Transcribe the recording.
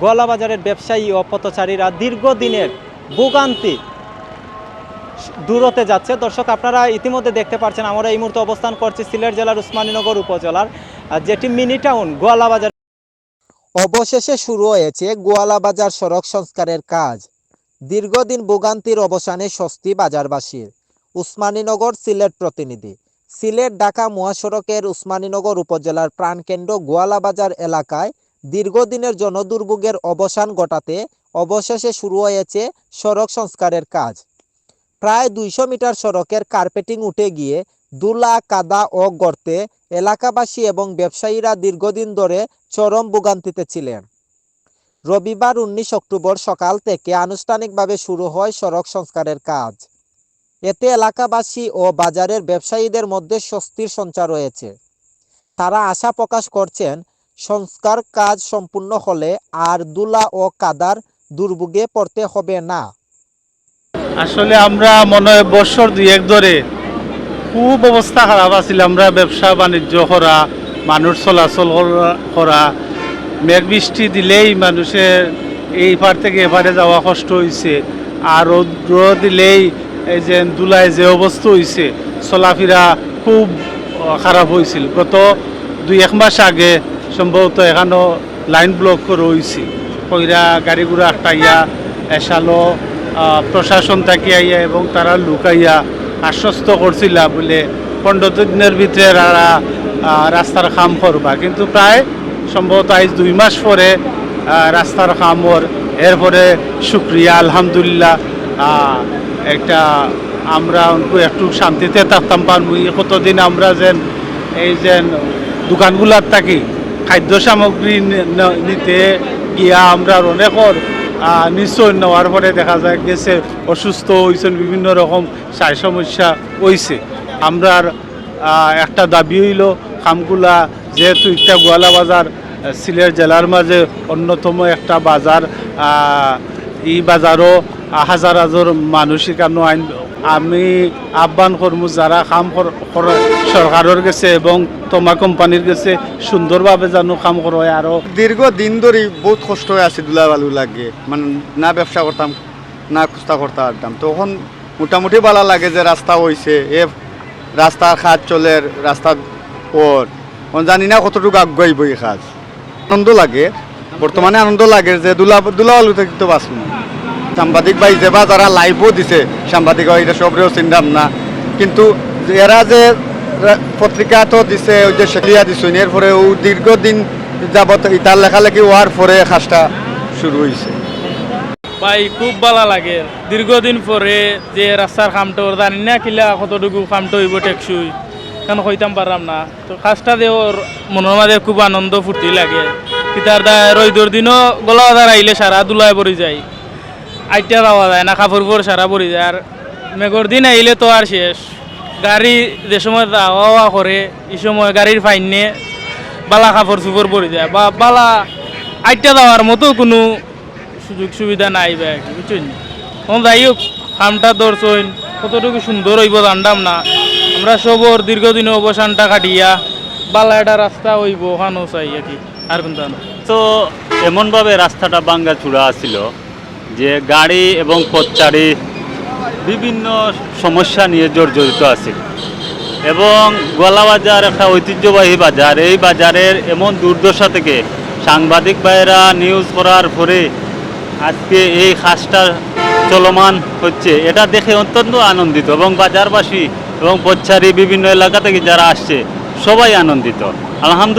গোয়ালাবাজারের ব্যবসায়ী ও পথচারীরা দীর্ঘদিনের ভোগান্তি দূরতে যাচ্ছে। দর্শক, আপনারা ইতিমধ্যে দেখতে পাচ্ছেন, আমরা এই মুহূর্তে অবস্থান করছি সিলেট জেলার উসমানীনগর উপজেলার যেটি মিনি টাউন, গোয়ালাবাজার। অবশেষে শুরু হয়েছে গোয়ালাবাজার সড়ক সংস্কারের কাজ। দীর্ঘদিন ভোগান্তির অবসানে স্বস্তি বাজারবাসীর। উসমানীনগর সিলেট প্রতিনিধি। সিলেট ঢাকা মহাসড়কের উসমানীনগর উপজেলার প্রাণকেন্দ্র গোয়ালাবাজার এলাকায় দীর্ঘদিনের জনদুর্ভোগের অবসান ঘটাতে অবশেষে শুরু হয়েছে সড়ক সংস্কারের কাজ। প্রায় দুইশো মিটার সড়কের কার্পেটিং উঠে গিয়ে দুলা, কাদা ও গর্তে এলাকাবাসী এবং ব্যবসায়ীরা দীর্ঘদিন ধরে চরম ভোগান্তিতে ছিলেন। রবিবার উনিশ অক্টোবর সকাল থেকে আনুষ্ঠানিকভাবে শুরু হয় সড়ক সংস্কারের কাজ। এতে এলাকাবাসী ও বাজারের ব্যবসায়ীদের মধ্যে স্বস্তির সঞ্চার রয়েছে তারা আশা প্রকাশ করছেন সংস্কার কাজ সম্পূর্ণ হলে আর দুলা ও কাদার দুর্ভোগে পড়তে হবে না। আসলে আমরা মনে হয় বছর দুই এক ধরে খুব অবস্থা খারাপ আছিল। আমরা ব্যবসা বাণিজ্য করা, মানুষ চলাচল করা- মেঘ বৃষ্টি দিলেই মানুষের এই পার থেকে এপারে যাওয়া কষ্ট হয়েছে আর রৌদ্র দিলেই এই যে দুলায় যে অবস্থা হয়েছে চলাফেরা খুব খারাপ হয়েছিল গত দুই এক মাস আগে সম্ভবত এখানেও লাইন ব্লক করে হয়েছে কইরা গাড়ি ঘোড়া আটকাইয়া, এসালো প্রশাসন থাকি আইয়া এবং তারা লুকাইয়া আশ্বস্ত করছিল বলে পনেরো দিনের ভিতরে তারা রাস্তার কাম করবা। কিন্তু প্রায় সম্ভবত আজ দুই মাস পরে রাস্তার কামর এরপরে শুক্রিয়া, আলহামদুলিল্লাহ একটা আমরা একটু শান্তিতে থাকতাম পারব কতদিন আমরা যেন, এই যেন দোকানগুলার থাকি খাদ্য সামগ্রী নিতে গিয়া আমরা অনেকর নিশ্চয় নেওয়ার পরে দেখা যায়, গেছে, অসুস্থ হয়েছেন বিভিন্ন রকম সাই সমস্যা হয়েছে আমরার একটা দাবি হইল খামগুলা যেহেতু একটা গোয়ালা বাজার সিলেট জেলার মাঝে অন্যতম একটা বাজার এই বাজারও হাজার হাজার মানুষের কেন আইন আমি আহ্বান করব যারা কাম কর- করে, সরকারের গেছে এবং তোমা কোম্পানির গেছে সুন্দরভাবে যেন কাম করে আরও দীর্ঘ দিন ধরে বহুত কষ্ট হয়ে আছে দুলা বালু লাগে। মানে না ব্যবসা করতাম, না খুস্তা করতে পারতাম তখন মোটামুটি ভালো লাগে যে রাস্তা হয়েছে এ রাস্তার খাত চলে রাস্তার এখন জানি না কতটুকু আগুয়াইব এই কাজ। আনন্দ লাগে, বর্তমানে আনন্দ লাগে যে দুলা দুলা বালু থেকে তো বাঁচব। সাংবাদিক ভাই যে বা যারা লাইভও দিছে, সাংবাদিক ভাই, এটা সবরেও চিন্তাম না। কিন্তু এরা যে পত্রিকা তো দিছে, ওই যে শেখলিয়া দিছে, এরপরে ও দীর্ঘদিন যাবত ইতার লেখালেখি হওয়ার পরে কাজটা শুরু হয়েছে ভাই, খুব ভালো লাগে। দীর্ঘদিন পরে যে রাস্তার কামটো জানি না কিলা কতটুকু কামটো হইব টেকসই কারণ হইতাম পারলাম না। তো কাজটা দেওয়ার মনের মাঝে খুব আনন্দ ফুর্তি লাগে। কিতার দা রইদর দিনও গলা আইলে সারা দুলায় পড়ি যায়। আইটা যাওয়া যায় না কাপড় পর সারা পড়ি যায়। আর মেঘর দিন আইলে তো আর শেষ। গাড়ি যে সময় যাওয়া করে, এই সময় গাড়ির ফাইনে বালা কাপড় চুপড় পড়ে যায়। বা বালা আইটা যাওয়ার মতো কোনো সুযোগ সুবিধা নাই বা কি বুঝছেন? তখন যাই হোক, খামটা দর্শন কতটুকু সুন্দর হইব জানতাম না। আমরা সবর দীর্ঘদিন অবসানটা কাটিয়া বালা একটা রাস্তা হইব ওখানেও চাই আর কি। আর কোনটা তো এমনভাবে রাস্তাটা বাঙ্গা চূড়া ছিল যে গাড়ি এবং পথচারী বিভিন্ন সমস্যা নিয়ে জর্জরিত আছে। এবং গলাবাজার একটা ঐতিহ্যবাহী বাজার। এই বাজারের এমন দুর্দশা থেকে সাংবাদিক ভাইয়েরা নিউজ করার পরে আজকে এই খাসটা চলমান হচ্ছে। এটা দেখে অত্যন্ত আনন্দিত এবং বাজারবাসী এবং পথচারী বিভিন্ন এলাকা থেকে যারা আসছে, সবাই আনন্দিত। আলহামদুলিল্লাহ।